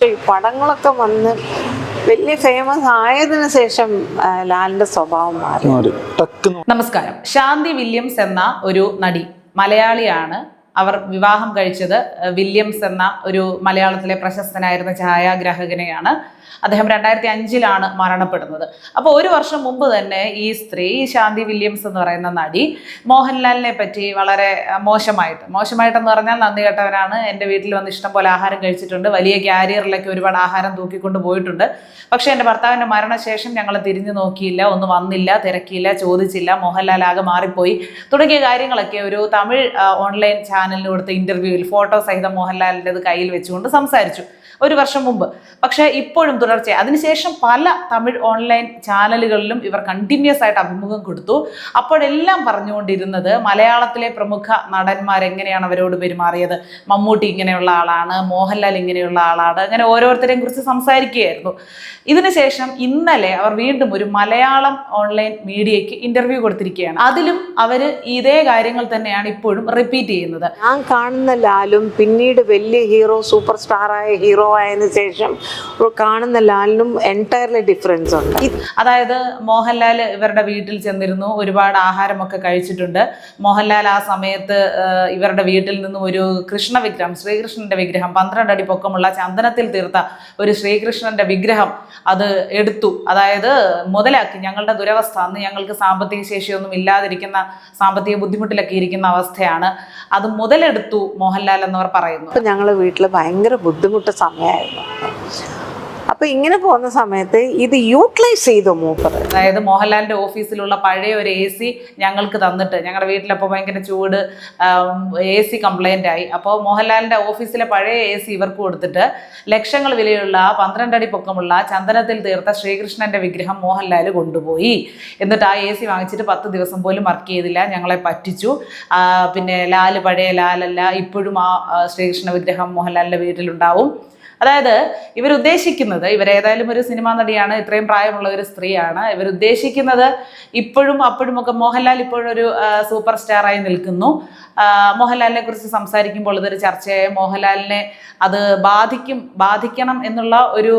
പക്ഷേ ഈ പടങ്ങളൊക്കെ വന്ന് വലിയ ഫേമസ് ആയതിനു ശേഷം ലാലിന്റെ സ്വഭാവം മാറി. നമസ്കാരം. ശാന്തി വില്യംസ് എന്ന ഒരു നടി മലയാളിയാണ്. അവർ വിവാഹം കഴിച്ചത് വില്യംസ് എന്ന ഒരു മലയാളത്തിലെ പ്രശസ്തനായിരുന്ന ഛായാഗ്രാഹകനെയാണ്. അദ്ദേഹം രണ്ടായിരത്തി അഞ്ചിലാണ് മരണപ്പെടുന്നത്. അപ്പോൾ ഒരു വർഷം മുമ്പ് തന്നെ ഈ സ്ത്രീ ശാന്തി വില്യംസ് എന്ന് പറയുന്ന നടി മോഹൻലാലിനെ പറ്റി വളരെ മോശമായിട്ട് മോശമായിട്ടെന്ന് പറഞ്ഞാൽ നന്ദി കേട്ടവനാണ് എന്റെ വീട്ടിൽ വന്ന് ഇഷ്ടം പോലെ ആഹാരം കഴിച്ചിട്ടുണ്ട് വലിയ ക്യാരിയറിലൊക്കെ ഒരുപാട് ആഹാരം തൂക്കിക്കൊണ്ട് പോയിട്ടുണ്ട്. പക്ഷേ എന്റെ ഭർത്താവിന്റെ മരണശേഷം ഞങ്ങൾ തിരിഞ്ഞു നോക്കിയില്ല ഒന്നും വന്നില്ല തിരക്കിയില്ല ചോദിച്ചില്ല മോഹൻലാൽ ആകെ മാറിപ്പോയി. തുടങ്ങിയ കാര്യങ്ങളൊക്കെ ഒരു തമിഴ് ഓൺലൈൻ ഓൺലൈൻ ചാനലിന് കൊടുത്ത ഇന്റർവ്യൂവിൽ ഫോട്ടോ സഹിതം മോഹൻലാലിന്റെ കയ്യിൽ വെച്ചുകൊണ്ട് സംസാരിച്ചു. ഒരു വർഷം മുമ്പ്. പക്ഷേ ഇപ്പോഴും തുടർച്ചയായി. അതിനുശേഷം പല തമിഴ് ഓൺലൈൻ ചാനലുകളിലും ഇവർ കണ്ടിന്യൂസ് ആയിട്ട് അഭിമുഖം കൊടുത്തു. അപ്പോഴെല്ലാം പറഞ്ഞുകൊണ്ടിരുന്നത് മലയാളത്തിലെ പ്രമുഖ നടന്മാർ എങ്ങനെയാണ് അവരോട് പെരുമാറിയത്? മമ്മൂട്ടി ഇങ്ങനെയുള്ള ആളാണ് മോഹൻലാൽ ഇങ്ങനെയുള്ള ആളാണ് അങ്ങനെ ഓരോരുത്തരെയും കുറിച്ച് സംസാരിക്കുകയായിരുന്നു. ഇതിനുശേഷം ഇന്നലെ അവർ വീണ്ടും ഒരു മലയാളം ഓൺലൈൻ മീഡിയയ്ക്ക് ഇന്റർവ്യൂ കൊടുത്തിരിക്കുകയാണ്. അതിലും അവർ ഇതേ കാര്യങ്ങൾ തന്നെയാണ് ഇപ്പോഴും റിപ്പീറ്റ് ചെയ്യുന്നത്. ഞാൻ കാണുന്ന ലാലും പിന്നീട് വലിയ ഹീറോ സൂപ്പർ സ്റ്റാറായ ഹീറോ ആയതിനു ശേഷം കാണുന്ന ലാലിനും എന്റയർലി ഡിഫറൻസ് ഉണ്ട്. അതായത് മോഹൻലാൽ ഇവരുടെ വീട്ടിൽ ചെന്നിരുന്നു ഒരുപാട് ആഹാരമൊക്കെ കഴിച്ചിട്ടുണ്ട്. മോഹൻലാൽ ആ സമയത്ത് ഇവരുടെ വീട്ടിൽ നിന്നും ഒരു കൃഷ്ണ വിഗ്രഹം ശ്രീകൃഷ്ണന്റെ വിഗ്രഹം പന്ത്രണ്ട് അടി പൊക്കമുള്ള ചന്ദനത്തിൽ തീർത്ത ഒരു ശ്രീകൃഷ്ണന്റെ വിഗ്രഹം അത് എടുത്തു. അതായത് മുതലാക്കി ഞങ്ങളുടെ ദുരവസ്ഥ. അന്ന് ഞങ്ങൾക്ക് സാമ്പത്തിക ശേഷിയൊന്നും ഇല്ലാതിരിക്കുന്ന സാമ്പത്തിക ബുദ്ധിമുട്ടിലൊക്കെ ഇരിക്കുന്ന അവസ്ഥയാണ്. അത് മുതലെടുത്തു മോഹൻലാൽ എന്നവർ പറയുന്നു. ഞങ്ങളുടെ ഞങ്ങളെ വീട്ടിൽ ഭയങ്കര ബുദ്ധിമുട്ട് സമയമായിരുന്നു അപ്പൊ ഇങ്ങനെ പോകുന്ന സമയത്ത് ഇത് യൂട്ടിലൈസ് ചെയ്തു മൂപ്പർ അതായത് മോഹൻലാലിന്റെ ഓഫീസിലുള്ള പഴയ ഒരു എ സി ഞങ്ങൾക്ക് തന്നിട്ട് ഞങ്ങളുടെ വീട്ടിലപ്പോൾ ഭയങ്കര ചൂട് എ സി കംപ്ലൈന്റ് ആയി. അപ്പോൾ മോഹൻലാലിന്റെ ഓഫീസിലെ പഴയ എ സി ഇവർക്ക് കൊടുത്തിട്ട് ലക്ഷങ്ങൾ വിലയുള്ള പന്ത്രണ്ടടി പൊക്കമുള്ള ചന്ദനത്തിൽ തീർത്ത ശ്രീകൃഷ്ണന്റെ വിഗ്രഹം മോഹൻലാൽ കൊണ്ടുപോയി. എന്നിട്ട് ആ എ സി വാങ്ങിച്ചിട്ട് പത്ത് ദിവസം പോലും വർക്ക് ചെയ്തില്ല ഞങ്ങളെ പറ്റിച്ചു. പിന്നെ ലാൽ പഴയ ലാലല്ല ഇപ്പോഴും ആ, ശ്രീകൃഷ്ണ വിഗ്രഹം മോഹൻലാലിന്റെ വീട്ടിലുണ്ടാവും. അതായത് ഇവരുദ്ദേശിക്കുന്നത് ഇവരേതായാലും ഒരു സിനിമാ നടിയാണ് ഇത്രയും പ്രായമുള്ള ഒരു സ്ത്രീയാണ്. ഇവരുദ്ദേശിക്കുന്നത് ഇപ്പോഴും അപ്പോഴും ഒക്കെ മോഹൻലാൽ ഇപ്പോഴും ഒരു സൂപ്പർ സ്റ്റാറായി നിൽക്കുന്നു. മോഹൻലാലിനെ കുറിച്ച് സംസാരിക്കുമ്പോൾ ഇതൊരു ചർച്ചയായ. മോഹൻലാലിനെ അത് ബാധിക്കും ബാധിക്കണം എന്നുള്ള ഒരു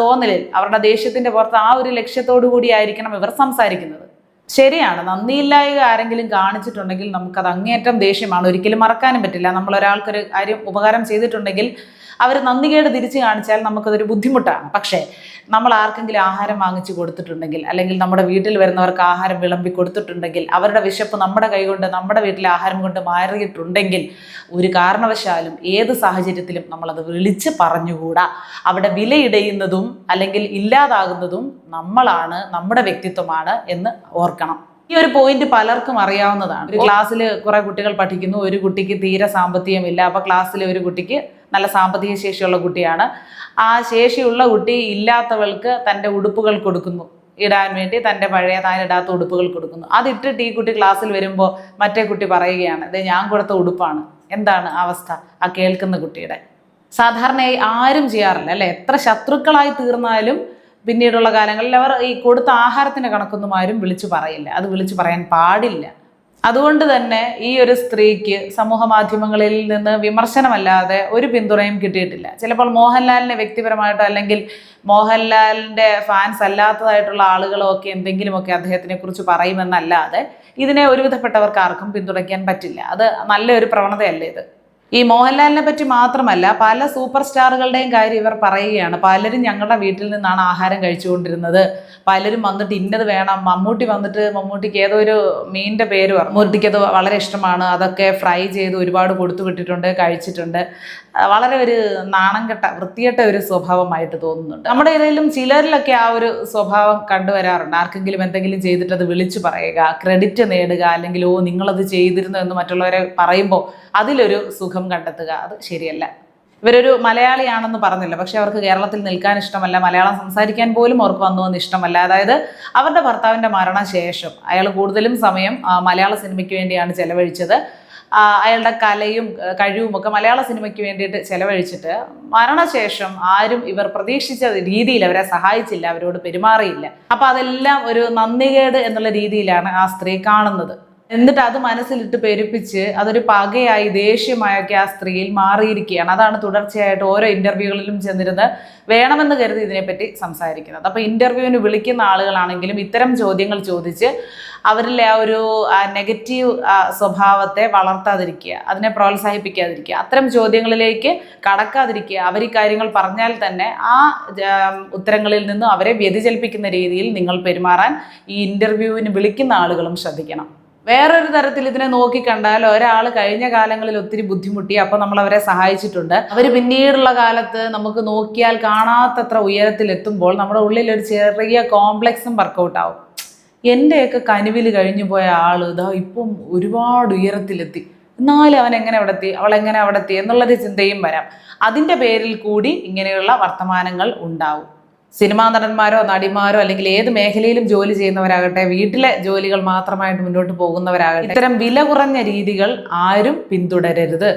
തോന്നലിൽ അവരുടെ ദേഷ്യത്തിന്റെ പുറത്ത് ആ ഒരു ലക്ഷ്യത്തോടു കൂടിയായിരിക്കണം ഇവർ സംസാരിക്കുന്നത്. ശരിയാണ്. നന്ദിയില്ലായ്മ ആരെങ്കിലും കാണിച്ചിട്ടുണ്ടെങ്കിൽ നമുക്കത് അങ്ങേയറ്റം ദേഷ്യമാണ്. ഒരിക്കലും മറക്കാനും പറ്റില്ല. നമ്മൾ ഒരാൾക്കൊരു കാര്യം ഉപകാരം ചെയ്തിട്ടുണ്ടെങ്കിൽ അവർ നന്ദികേട് തിരിച്ചു കാണിച്ചാൽ നമുക്കതൊരു ബുദ്ധിമുട്ടാണ്. പക്ഷേ നമ്മൾ ആർക്കെങ്കിലും ആഹാരം വാങ്ങിച്ചു കൊടുത്തിട്ടുണ്ടെങ്കിൽ അല്ലെങ്കിൽ നമ്മുടെ വീട്ടിൽ വരുന്നവർക്ക് ആഹാരം വിളമ്പി കൊടുത്തിട്ടുണ്ടെങ്കിൽ അവരുടെ വിശപ്പ് നമ്മുടെ കൈകൊണ്ട് നമ്മുടെ വീട്ടിലെ ആഹാരം കൊണ്ട് മാറിയിട്ടുണ്ടെങ്കിൽ ഒരു കാരണവശാലും ഏത് സാഹചര്യത്തിലും നമ്മളത് വിളിച്ച് പറഞ്ഞുകൂടാ. അവിടെ വിലയിടയുന്നതും അല്ലെങ്കിൽ ഇല്ലാതാകുന്നതും നമ്മളാണ് നമ്മുടെ വ്യക്തിത്വമാണ് എന്ന് ഓർക്കണം. ഈ ഒരു പോയിന്റ് പലർക്കും അറിയാവുന്നതാണ്. ഒരു ക്ലാസ്സിൽ കുറെ കുട്ടികൾ പഠിക്കുന്നു ഒരു കുട്ടിക്ക് തീരെ സാമ്പത്തികമില്ല. അപ്പൊ ക്ലാസ്സിലെ ഒരു കുട്ടിക്ക് നല്ല സാമ്പത്തിക ശേഷിയുള്ള കുട്ടിയാണ്. ആ ശേഷിയുള്ള കുട്ടി ഇല്ലാത്തവൾക്ക് തന്റെ ഉടുപ്പുകൾ കൊടുക്കുന്നു. ഇടാൻ വേണ്ടി തന്റെ പഴയ താൻ ഇടാത്ത ഉടുപ്പുകൾ കൊടുക്കുന്നു. അതിട്ടിട്ട് ഈ കുട്ടി ക്ലാസ്സിൽ വരുമ്പോൾ മറ്റേ കുട്ടി പറയുകയാണ് ഇത് ഞാൻ കൊടുത്ത ഉടുപ്പാണ്. എന്താണ് അവസ്ഥ? ആ കേൾക്കുന്ന കുട്ടിയുടെ. സാധാരണയായി ആരും ചെയ്യാറില്ല അല്ലെ? എത്ര ശത്രുക്കളായി തീർന്നാലും പിന്നീടുള്ള കാലങ്ങളിൽ അവർ ഈ കൊടുത്ത ആഹാരത്തിന്റെ കണക്കൊന്നും ആരും വിളിച്ചു പറയില്ല. അത് വിളിച്ചു പറയാൻ പാടില്ല. അതുകൊണ്ട് തന്നെ ഈ ഒരു സ്ത്രീക്ക് സമൂഹ മാധ്യമങ്ങളിൽ നിന്ന് വിമർശനമല്ലാതെ ഒരു പിന്തുണയും കിട്ടിയിട്ടില്ല. ചിലപ്പോൾ മോഹൻലാലിനെ വ്യക്തിപരമായിട്ടോ അല്ലെങ്കിൽ മോഹൻലാലിന്റെ ഫാൻസ് അല്ലാത്തതായിട്ടുള്ള ആളുകളോ ഒക്കെ എന്തെങ്കിലുമൊക്കെ അദ്ദേഹത്തിനെ കുറിച്ച് പറയുമെന്നല്ലാതെ ഇതിനെ ഒരുവിധപ്പെട്ടവർക്ക് ആർക്കും പിന്തുണയ്ക്കാൻ പറ്റില്ല. അത് നല്ലൊരു പ്രവണതയല്ലേ ഇത്? ഈ മോഹൻലാലിനെ പറ്റി മാത്രമല്ല പല സൂപ്പർ സ്റ്റാറുകളുടെയും കാര്യം ഇവർ പറയുകയാണ്. പലരും ഞങ്ങളുടെ വീട്ടിൽ നിന്നാണ് ആഹാരം കഴിച്ചുകൊണ്ടിരുന്നത്. പലരും വന്നിട്ട് ഇന്നത് വേണം മമ്മൂട്ടി വന്നിട്ട് മമ്മൂട്ടിക്ക് ഏതോ ഒരു മീനിന്റെ പേര് മമ്മൂട്ടിക്ക് അത് വളരെ ഇഷ്ടമാണ്. അതൊക്കെ ഫ്രൈ ചെയ്ത് ഒരുപാട് കൊടുത്തു വിട്ടിട്ടുണ്ട് കഴിച്ചിട്ടുണ്ട്. വളരെ ഒരു നാണം കെട്ട വൃത്തികെട്ട ഒരു സ്വഭാവമായിട്ട് തോന്നുന്നുണ്ട്. നമ്മുടെ ഇടയിലും ചിലരിലൊക്കെ ആ ഒരു സ്വഭാവം കണ്ടുവരാറുണ്ട്. ആർക്കെങ്കിലും എന്തെങ്കിലും ചെയ്തിട്ട് അത് വിളിച്ചു പറയുക ക്രെഡിറ്റ് നേടുക അല്ലെങ്കിൽ ഓ നിങ്ങളത് ചെയ്തിരുന്നു എന്ന് മറ്റുള്ളവരെ പറയുമ്പോൾ അതിലൊരു സുഖം കണ്ടെത്തുക അത് ശരിയല്ല. ഇവരൊരു മലയാളിയാണെന്ന് പറഞ്ഞില്ല. പക്ഷെ അവർക്ക് കേരളത്തിൽ നിൽക്കാൻ ഇഷ്ടമല്ല മലയാളം സംസാരിക്കാൻ പോലും അവർക്ക് വന്നു എന്ന് ഇഷ്ടമല്ല. അതായത് അവരുടെ ഭർത്താവിന്റെ മരണശേഷം അയാൾ കൂടുതലും സമയം മലയാള സിനിമയ്ക്ക് വേണ്ടിയാണ് ചെലവഴിച്ചത്. അയാളുടെ കലയും കഴിവും ഒക്കെ മലയാള സിനിമയ്ക്ക് വേണ്ടിയിട്ട് ചെലവഴിച്ചിട്ട് മരണശേഷം ആരും ഇവർ പ്രതീക്ഷിച്ച രീതിയിൽ അവരെ സഹായിച്ചില്ല അവരോട് പെരുമാറിയില്ല. അപ്പോൾ അതെല്ലാം ഒരു നന്ദികേട് എന്നുള്ള രീതിയിലാണ് ആ സ്ത്രീ കാണുന്നത്. എന്നിട്ട് അത് മനസ്സിലിട്ട് പെരുപ്പിച്ച് അതൊരു പകയായി ദേഷ്യമായൊക്കെ ആ സ്ത്രീയിൽ മാറിയിരിക്കുകയാണ്. അതാണ് തുടർച്ചയായിട്ട് ഓരോ ഇന്റർവ്യൂകളിലും ചെന്നിരുന്ന് വേണമെന്ന് കരുതി ഇതിനെപ്പറ്റി സംസാരിക്കുന്നത്. അപ്പോൾ ഇന്റർവ്യൂവിന് വിളിക്കുന്ന ആളുകളാണെങ്കിലും ഇത്തരം ചോദ്യങ്ങൾ ചോദിച്ച് അവരിലെ ആ ഒരു നെഗറ്റീവ് സ്വഭാവത്തെ വളർത്താതിരിക്കുക അതിനെ പ്രോത്സാഹിപ്പിക്കാതിരിക്കുക അത്തരം ചോദ്യങ്ങളിലേക്ക് കടക്കാതിരിക്കുക അവർ ഈ കാര്യങ്ങൾ പറഞ്ഞാൽ തന്നെ ആ ഉത്തരങ്ങളിൽ നിന്നും അവരെ വ്യതിചലിപ്പിക്കുന്ന രീതിയിൽ നിങ്ങൾ പെരുമാറാൻ ഈ ഇന്റർവ്യൂവിന് വിളിക്കുന്ന ആളുകളും ശ്രദ്ധിക്കണം. വേറൊരു തരത്തിൽ ഇതിനെ നോക്കിക്കണ്ടാൽ ഒരാൾ കഴിഞ്ഞ കാലങ്ങളിൽ ഒത്തിരി ബുദ്ധിമുട്ടി അപ്പോൾ നമ്മൾ അവരെ സഹായിച്ചിട്ടുണ്ട്. അവർ പിന്നീടുള്ള കാലത്ത് നമുക്ക് നോക്കിയാൽ കാണാത്തത്ര ഉയരത്തിലെത്തുമ്പോൾ നമ്മുടെ ഉള്ളിൽ ഒരു ചെറിയ കോംപ്ലക്സും വർക്കൗട്ട് ആവും. എന്റെയൊക്കെ കനിവിൽ കഴിഞ്ഞു പോയ ആൾ ഇതാ ഇപ്പം ഒരുപാട് ഉയരത്തിലെത്തി. എന്നാലും അവൻ എങ്ങനെ അവിടെ എത്തി? അവൾ എങ്ങനെ അവിടെ എത്തി? എന്നുള്ളൊരു ചിന്തയും വരാം. അതിന്റെ പേരിൽ കൂടി ഇങ്ങനെയുള്ള വർത്തമാനങ്ങൾ ഉണ്ടാവും. സിനിമാ നടന്മാരോ നടിമാരോ അല്ലെങ്കിൽ ഏത് മേഖലയിലും ജോലി ചെയ്യുന്നവരാകട്ടെ വീട്ടിലെ ജോലികൾ മാത്രമായിട്ട് മുന്നോട്ട് പോകുന്നവരാകട്ടെ ഇത്തരം വില കുറഞ്ഞ രീതികൾ ആരും പിന്തുടരരുത്.